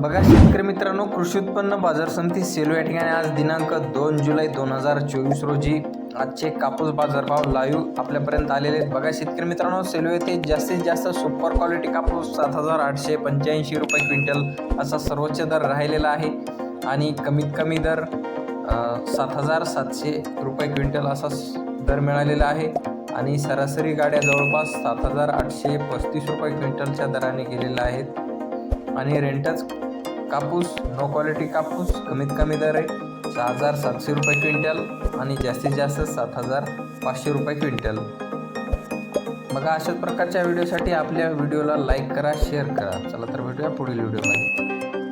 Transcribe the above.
बघा शेतकरी मित्रांनो कृषी उत्पन्न बाजार समिती सेलू या ठिकाणी आज दिनांक दोन जुलै दोन हजार चोवीस रोजी आजचे कापूस बाजारभाव लाईव्ह आपल्यापर्यंत आलेले आहेत. बघा शेतकरी मित्रांनो सेलू येथे जास्तीत जास्त सुपर क्वालिटी कापूस सात हजार आठशे पंच्याऐंशी रुपये क्विंटल असा सर्वोच्च दर राहिलेला आहे. आणि कमीत कमी दर सात हजार सातशे रुपये क्विंटल असा दर मिळालेला आहे. आणि सरासरी गाड्या जवळपास सात हजार आठशे पस्तीस रुपये क्विंटलच्या दराने गेलेल्या आहेत. आणि रेंटच कापूस नो क्वालिटी कापूस कमीत कमी दर आहे. सहा हजार सातशे रुपये क्विंटल आणि जास्तीत जास्त सात हजार पाचशे रुपये क्विंटल. बघा अशाच प्रकारच्या व्हिडिओसाठी आपल्या व्हिडिओला लाईक करा शेअर करा. चला तर भेटूया पुढील व्हिडिओमध्ये